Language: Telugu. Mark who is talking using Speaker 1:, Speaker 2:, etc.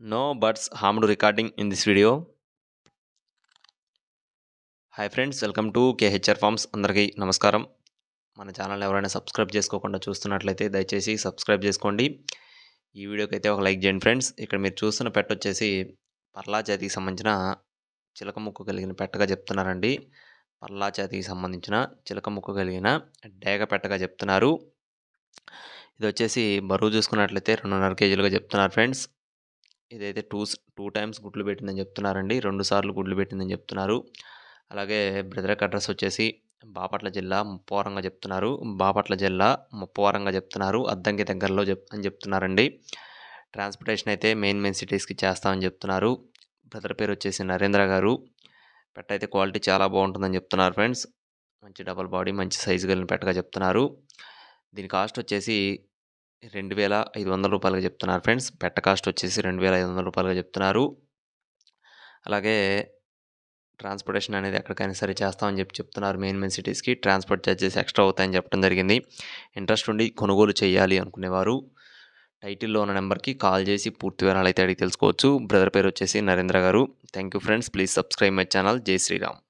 Speaker 1: No birds harmed recording in this video hi friends welcome to KHR farms అందరికీ నమస్కారం. మన ఛానల్ ఎవరైనా సబ్స్క్రైబ్ చేసుకోకుండా చూస్తున్నట్లయితే దయచేసి సబ్స్క్రైబ్ చేసుకోండి. ఈ వీడియోకి అయితే ఒక లైక్ చేయండి ఫ్రెండ్స్ ఇక్కడ మీరు చూస్తున్న పెట్ట వచ్చేసి పర్లా జాతికి సంబంధించిన చిలక ముక్కు కలిగిన పెట్టగా చెప్తున్నారండి. పర్లా జాతికి సంబంధించిన చిలక ముక్కు కలిగిన డేగ పెట్టగా చెప్తున్నారు. ఇది వచ్చేసి బరువు చూసుకున్నట్లయితే రెండున్నర కేజీలుగా చెప్తున్నారు ఫ్రెండ్స్ ఇదైతే టూ టూ టైమ్స్ గుడ్లు పెట్టిందని చెప్తున్నారండి రెండు సార్లు గుడ్లు పెట్టిందని చెప్తున్నారు. అలాగే బ్రదర్ అడ్రస్ వచ్చేసి బాపట్ల జిల్లా ముప్పవరంగా చెప్తున్నారు. బాపట్ల జిల్లా ముప్పవరంగా చెప్తున్నారు. అద్దంకి దగ్గరలో చెప్ అని చెప్తున్నారండి. ట్రాన్స్పోర్టేషన్ అయితే మెయిన్ మెయిన్ సిటీస్కి చేస్తామని చెప్తున్నారు. బ్రదర్ పేరు వచ్చేసి నరేంద్ర గారు. పెట్ట అయితే క్వాలిటీ చాలా బాగుంటుందని చెప్తున్నారు ఫ్రెండ్స్. మంచి డబల్ బాడీ మంచి సైజు కలిగిన పెట్టగా చెప్తున్నారు. దీని కాస్ట్ వచ్చేసి రెండు వేల ఐదు వందల రూపాయలుగా చెప్తున్నారు ఫ్రెండ్స్. పెట్ట కాస్ట్ వచ్చేసి రెండు వేల ఐదు వందల రూపాయలుగా చెప్తున్నారు. అలాగే ట్రాన్స్పోర్టేషన్ అనేది ఎక్కడికైనా సరే చేస్తామని చెప్పి చెప్తున్నారు మెయిన్ మెయిన్ సిటీస్కి. ట్రాన్స్పోర్ట్ ఛార్జెస్ ఎక్స్ట్రా అవుతాయని చెప్పడం జరిగింది. ఇంట్రెస్ట్ ఉండి కొనుగోలు చేయాలి అనుకునేవారు. టైటిల్లో ఉన్న నెంబర్కి కాల్ చేసి పూర్తి వివరాలు అయితే అడిగి తెలుసుకోవచ్చు. బ్రదర్ పేరు వచ్చేసి నరేంద్ర గారు. Thank you friends. Please subscribe my channel. జై శ్రీరామ్.